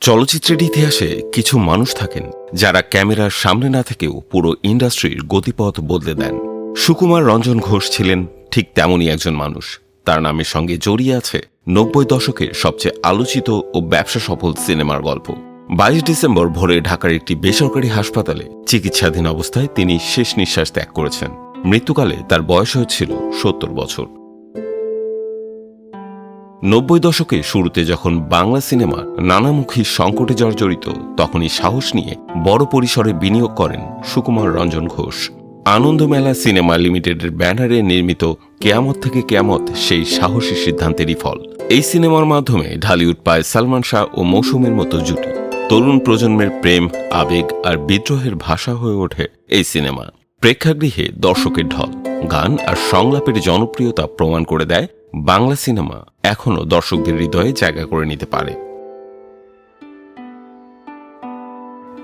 চলচ্চিত্রের ইতিহাসে কিছু মানুষ থাকেন যারা ক্যামেরার সামনে না থেকেও পুরো ইন্ডাস্ট্রির গতিপথ বদলে দেন। সুকুমার রঞ্জন ঘোষ ছিলেন ঠিক তেমনই একজন মানুষ। তার নামের সঙ্গে জড়িয়ে আছে নব্বই দশকের সবচেয়ে আলোচিত ও ব্যবসা সফল সিনেমার গল্প। বাইশ ডিসেম্বর ভোরে ঢাকার একটি বেসরকারি হাসপাতালে চিকিৎসাধীন অবস্থায় তিনি শেষ নিঃশ্বাস ত্যাগ করেছেন। মৃত্যুকালে তার বয়স হয়েছিল সত্তর বছর। নব্বই দশকে শুরুতে যখন বাংলা সিনেমা নানামুখী সংকটে জর্জরিত, তখনই সাহস নিয়ে বড় পরিসরে বিনিয়োগ করেন সুকুমার রঞ্জন ঘোষ। আনন্দমেলা সিনেমা লিমিটেডের ব্যানারে নির্মিত কেয়ামত থেকে কেয়ামত সেই সাহসী সিদ্ধান্তেরই ফল। এই সিনেমার মাধ্যমে ঢালিউড পায় সালমান শাহ ও মৌসুমের মতো জুটি। তরুণ প্রজন্মের প্রেম, আবেগ আর বিদ্রোহের ভাষা হয়ে ওঠে এই সিনেমা। প্রেক্ষাগৃহে দর্শকের ঢল, গান আর সংলাপের জনপ্রিয়তা প্রমাণ করে দেয় বাংলা সিনেমা এখনও দর্শকদের হৃদয়ে জায়গা করে নিতে পারে।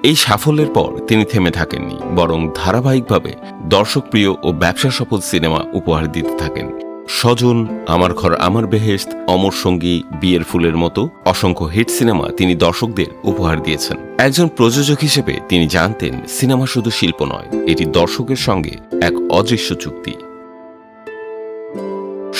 এই সাফল্যের পর তিনি থেমে থাকেননি, বরং ধারাবাহিকভাবে দর্শকপ্রিয় ও ব্যবসা সফল সিনেমা উপহার দিতে থাকেন। স্বজন, আমার ঘর আমার বেহেস্ত অমর সঙ্গী, বিয়ের ফুলের মতো অসংখ্য হিট সিনেমা তিনি দর্শকদের উপহার দিয়েছেন। একজন প্রযোজক হিসেবে তিনি জানতেন, সিনেমা শুধু শিল্প নয়, এটি দর্শকের সঙ্গে এক অদৃশ্য চুক্তি।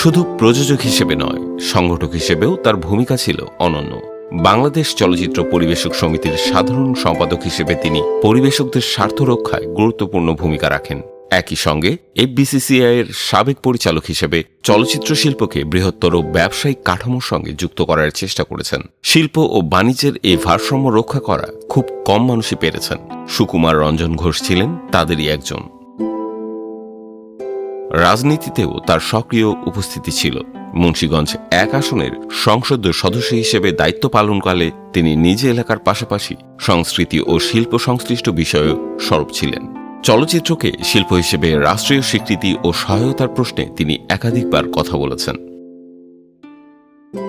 শুধু প্রযোজক হিসেবে নয়, সংগঠক হিসেবেও তার ভূমিকা ছিল অনন্য। বাংলাদেশ চলচ্চিত্র পরিবেশক সমিতির সাধারণ সম্পাদক হিসেবে তিনি পরিবেশকদের স্বার্থ রক্ষায় গুরুত্বপূর্ণ ভূমিকা রাখেন। একই সঙ্গে এফবিসিসিআই এর সাবেক পরিচালক হিসেবে চলচ্চিত্র শিল্পকে বৃহত্তর ব্যবসায়িক কাঠামোর সঙ্গে যুক্ত করার চেষ্টা করেছেন। শিল্প ও বাণিজ্যের এই ভারসাম্য রক্ষা করা খুব কম মানুষই পেরেছেন। সুকুমার রঞ্জন ঘোষ ছিলেন তাদেরই একজন। রাজনীতিতেও তার সক্রিয় উপস্থিতি ছিল। মুন্সীগঞ্জ এক আসনের সংসদ সদস্য হিসেবে দায়িত্ব পালনকালে তিনি নিজ এলাকার পাশাপাশি সংস্কৃতি ও শিল্প সংশ্লিষ্ট বিষয়েও সরব ছিলেন। চলচ্চিত্রকে শিল্প হিসেবে রাষ্ট্রীয় স্বীকৃতি ও সহায়তার প্রশ্নে তিনি একাধিকবার কথা বলেছেন।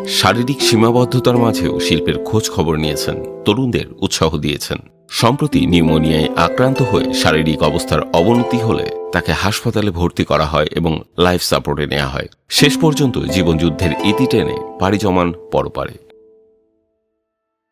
শারীরিক সীমাবদ্ধতার মাঝেও শিল্পের খোঁজ খবর নিয়েছেন, তরুণদের উৎসাহ দিয়েছেন। সম্প্রতি নিউমোনিয়ায় আক্রান্ত হয়ে শারীরিক অবস্থার অবনতি হলে তাকে হাসপাতালে ভর্তি করা হয় এবং লাইফ সাপোর্টে নেওয়া হয়। শেষ পর্যন্ত জীবনযুদ্ধের ইতি টেনে পাড়ি জমান পরপারে।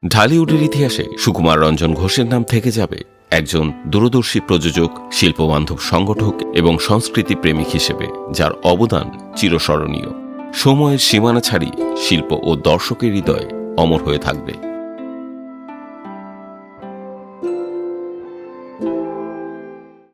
ঢালিউডের ইতিহাসে সুকুমার রঞ্জন ঘোষের নাম থেকে যাবে একজন দূরদর্শী প্রযোজক, শিল্পবান্ধব সংগঠক এবং সংস্কৃতি প্রেমিক হিসেবে, যার অবদান চিরস্মরণীয়। সময়ের সীমানা ছাড়িয়ে শিল্প ও দর্শকের হৃদয়ে অমর হয়ে থাকবে।